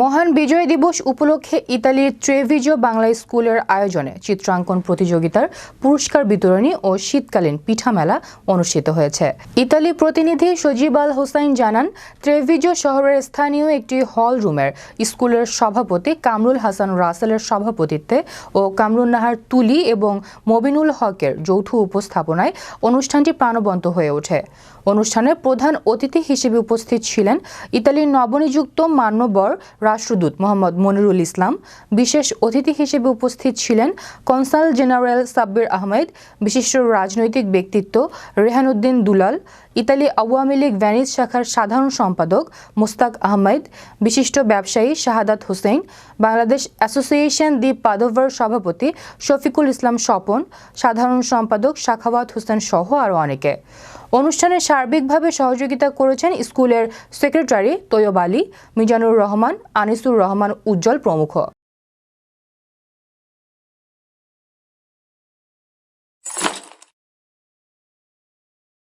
মহান বিজয় দিবস উপলক্ষে ইতালির ট্রেভিজো বাংলা স্কুলের আয়োজনে চিত্রাঙ্কন প্রতিযোগিতার পুরস্কার বিতরণী ও শীতকালীন পিঠা মেলা অনুষ্ঠিত হয়েছে। ইতালি প্রতিনিধি সজিব আল হোসাইন জানান ট্রেভিজো শহরের স্থানীয় একটি হল রুমের স্কুলের সভাপতি কামরুল হাসান রাসেলের সভাপতিত্বে ও কামরুন নাহার তুলি এবং মবিনুল হকের যৌথ উপস্থাপনায় অনুষ্ঠানটি প্রাণবন্ত হয়ে ওঠে। অনুষ্ঠানে প্রধান অতিথি হিসেবে উপস্থিত ছিলেন ইতালির নবনিযুক্ত মান্যবর রাষ্ট্রদূত মোহাম্মদ মনিরুল ইসলাম, বিশেষ অতিথি হিসেবে উপস্থিত ছিলেন কনসাল জেনারেল সাব্বির আহমেদ, বিশিষ্ট রাজনৈতিক ব্যক্তিত্ব রেহানুদ্দিন দুলাল, ইতালি আওয়ামী লীগ ভ্যানিস শাখার সাধারণ সম্পাদক মোস্তাক আহমেদ, বিশিষ্ট ব্যবসায়ী শাহাদাত হোসেন, বাংলাদেশ অ্যাসোসিয়েশন দি পাদোভার সভাপতি শফিকুল ইসলাম স্বপন, সাধারণ সম্পাদক শাখাওয়াত হোসেন সহ আরও অনেকে। অনুষ্ঠানে সার্বিকভাবে সহযোগিতা করেছেন স্কুলের সেক্রেটারি তৈয়ব আলী মিজানুর রহমান আনিসুর রহমান উজ্জ্বল প্রমুখ।